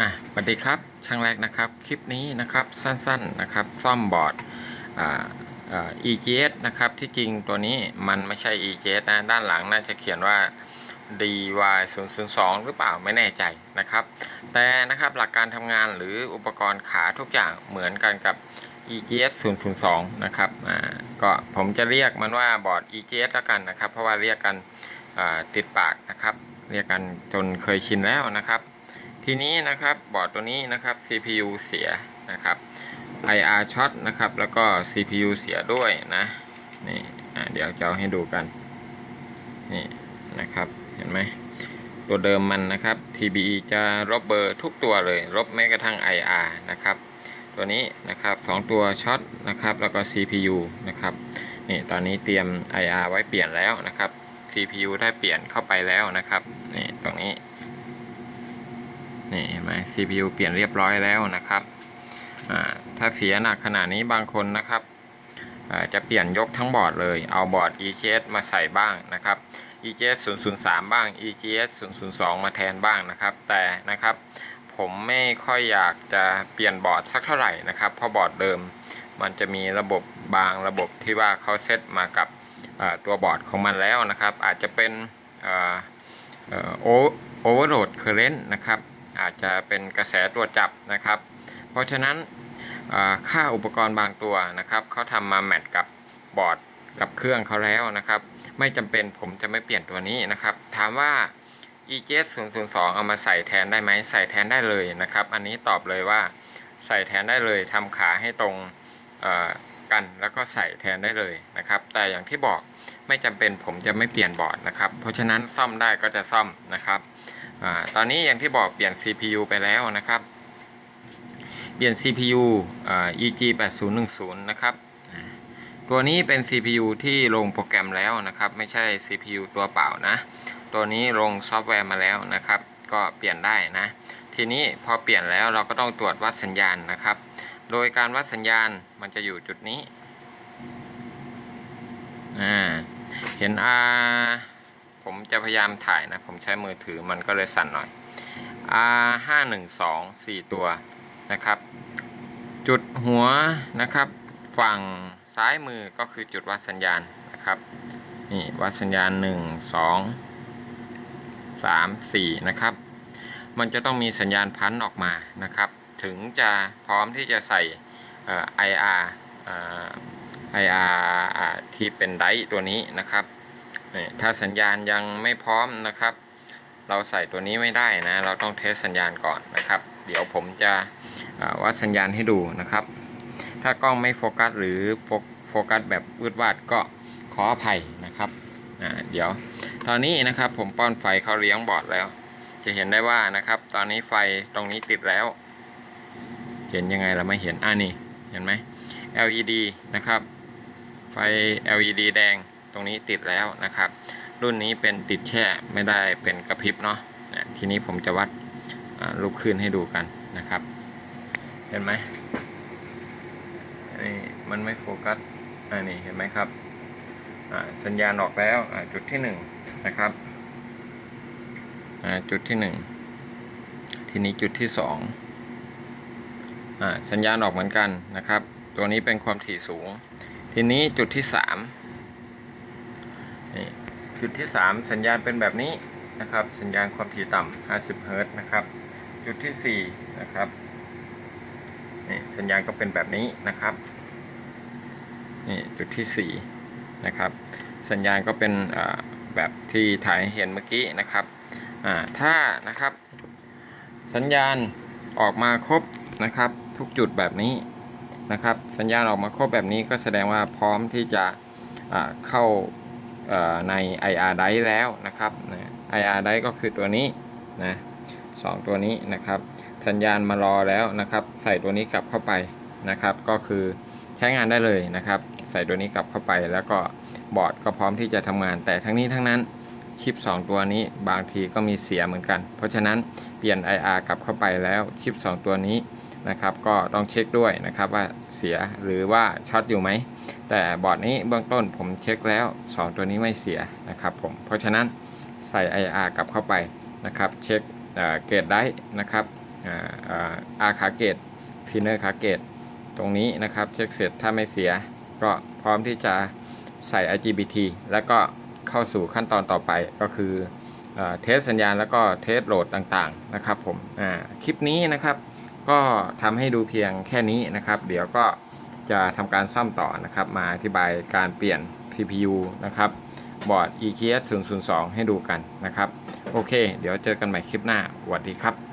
อะสวัสดีครับช่างแรกนะครับ คลิปนี้นะครับสั้นๆนะครับซ่อมบอร์ดอ่าอ่า EGS นะครับที่จริงตัวนี้มันไม่ใช่ EGS นะด้านหลังน่าจะเขียนว่า DY 0 0 2หรือเปล่าไม่แน่ใจนะครับ แต่นะครับหลักการทำงานหรืออุปกรณ์ขาทุกอย่างเหมือนกันกับ EGS 002นะครับอ่าก็ผมจะเรียกมันว่าบอร์ด EGS แล้วกันนะครับ เพราะว่าเรียกกันติดปากนะครับ เรียกกันจนเคยชินแล้วนะครับ ทีนี้นะครับบอร์ดตัวนี้นะครับ CPU เสียนะครับ IR ช็อตนะครับ แล้วก็ CPU เสียด้วยนะนี่เดี๋ยวจะเอาให้ดูกันนี่นะครับเห็นไหมตัวเดิมมันนะครับ TBE จะลบเบอร์ทุกตัวเลยลบแม้กระทั่ง IR นะครับตัวนี้นะครับสองตัวช็อตนะครับแล้วก็ CPU นะครับนี่ตอนนี้เตรียม IR ไว้เปลี่ยนแล้วนะครับ CPU ได้เปลี่ยนเข้าไปแล้วนะครับนี่ตรงนี้ นี่เห็นไหม CPU เปลี่ยนเรียบร้อยแล้วนะครับถ้าเสียหนักขนาดนี้บางคนนะครับจะเปลี่ยนยกทั้งบอร์ดเลย เอาบอร์ด EGS มาใส่บ้างนะครับ EGS 003 บ้าง EGS 002 มาแทนบ้างนะครับ แต่นะครับผมไม่ค่อยอยากจะเปลี่ยนบอร์ดสักเท่าไหร่นะครับ เพราะบอร์ดเดิมมันจะมีระบบบางระบบที่ว่าเขาเซตมากับตัวบอร์ดของมันแล้วนะครับ อาจจะเป็นโอเวอร์โหลดเคอร์เรนต์นะครับ อาจจะเป็นกระแสตัวจับนะครับ เพราะฉะนั้นค่าอุปกรณ์บางตัวนะครับเขาทำมาแมทกับบอร์ดกับเครื่องเขาแล้วนะครับ ไม่จำเป็นผมจะไม่เปลี่ยนตัวนี้นะครับ ถามว่า EGS 002เอามาใส่แทนได้ไหมใส่แทนได้เลยนะครับ อันนี้ตอบเลยว่าใส่แทนได้เลยทำขาให้ตรงกันแล้วก็ใส่แทนได้เลยนะครับ แต่อย่างที่บอกไม่จำเป็นผมจะไม่เปลี่ยนบอร์ดนะครับ เพราะฉะนั้นซ่อมได้ก็จะซ่อมนะครับ อาตอนนี้อย่างที่บอกเปลี่ยน CPU ไปแล้วนะครับ เปลี่ยน CPU อ่า EG 8010นะครับ ตัวนี้เป็น CPU ที่ลงโปรแกรมแล้วนะครับ ไม่ใช่ CPU ตัวเปล่านะ ตัวนี้ลงซอฟต์แวร์มาแล้วนะครับ ก็เปลี่ยนได้นะ ทีนี้พอเปลี่ยนแล้วเราก็ต้องตรวจวัดสัญญาณนะครับ โดยการวัดสัญญาณมันจะอยู่จุดนี้ อ่า เห็น R ผมจะพยายามถ่ายนะ ผมใช้มือถือมันก็เลยสั่นหน่อย R 5 1 2 4 ตัวนะครับ จุดหัวนะครับ ฝั่งซ้ายมือก็คือจุดวัดสัญญาณนะครับนี่วัดสัญญาณ 1 2 3 4 นะครับ มันจะต้องมีสัญญาณพันออกมานะครับ ถึงจะพร้อมที่จะใส่อ่อ IR เอ่อ IR ที่เป็นไดตัวนี้นะครับ นี่ถ้าสัญญาณยังไม่พร้อมนะครับ เราใส่ตัวนี้ไม่ได้นะ เราต้องเทสสัญญาณก่อนนะครับ เดี๋ยวผมจะวัดสัญญาณให้ดูนะครับ ถ้ากล้องไม่โฟกัสหรือโฟโฟกัสแบบวืดวาดก็ขออภัยนะครับเดี๋ยวตอนนี้นะครับผมป้อนไฟเข้าเลี้ยงบอร์ดแล้ว จะเห็นได้ว่านะครับ ตอนนี้ไฟตรงนี้ติดแล้ว เห็นยังไงเราไม่เห็นอ่านี่เห็นไหม LED นะครับ ไฟ LED แดง ตรงนี้ติดแล้วนะครับ รุ่นนี้เป็นติดแช่ไม่ได้เป็นกระพริบเนาะทีนี้ผมจะวัดลูกขึ้นให้ดูกันนะครับ เห็นไหมนี่มันไม่โฟกัสอันนี้เห็นไหมครับอ่าสัญญาณออกแล้วอ่าจุดที่หนึ่งนะครับอ่าจุดที่หนึ่งทีนี้จุดที่สองอ่าสัญญาณออกเหมือนกันนะครับ ตัวนี้เป็นความถี่สูง ทีนี้จุดที่สาม นี่จุดที่สามสัญญาณเป็นแบบนี้นะครับ สัญญาณความถี่ต่ำ50เฮิรตซ์นะครับ จุดที่สี่นะครับนี่สัญญาณก็เป็นแบบนี้นะครับนี่จุดที่สี่นะครับ สัญญาณก็เป็นแบบที่ถ่ายเห็นเมื่อกี้นะครับอ่าถ้านะครับ สัญญาณออกมาครบนะครับ ทุกจุดแบบนี้นะครับ สัญญาณออกมาครบแบบนี้ก็แสดงว่าพร้อมที่จะเข้า ใน IR Drive แล้วนะครับนะ IR Drive ก็คือตัวนี้นะสองตัวนี้นะครับ สัญญาณมารอแล้วนะครับ ใส่ตัวนี้กลับเข้าไปนะครับ ก็คือใช้งานได้เลยนะครับ ใส่ตัวนี้กลับเข้าไป แล้วก็บอร์ดก็พร้อมที่จะทำงาน แต่ทั้งนี้ทั้งนั้นชิป 2 ตัวนี้บางทีก็มีเสียเหมือนกัน เพราะฉะนั้นเปลี่ยน IR กลับเข้าไปแล้วชิป 2 ตัวนี้ นะครับ ก็ต้องเช็คด้วยนะครับว่าเสียหรือว่าช็อตอยู่ไหม แต่บอร์ดนี้เบื้องต้นผมเช็คแล้ว 2 ตัวนี้ไม่เสียนะครับผม เพราะฉะนั้นใส่ IR กลับเข้าไปนะครับ เช็คเกรดได้นะครับอาคาเกตฟินเนอร์คาเกตตรงนี้นะครับเช็คเสร็จถ้าไม่เสีย ก็พร้อมที่จะใส่ IGBT แล้วก็เข้าสู่ขั้นตอนต่อไปก็คือเออเทสสัญญาณแล้วก็เทสโหลดต่างๆนะครับผมคลิปนี้นะครับ ก็ทำให้ดูเพียงแค่นี้นะครับ เดี๋ยวก็จะทำการซ่อมต่อนะครับ มาอธิบายการเปลี่ยน CPU นะครับบอร์ด EKS 002 ให้ดูกันนะครับ โอเค เดี๋ยวเจอกันใหม่คลิปหน้าสวัสดีครับ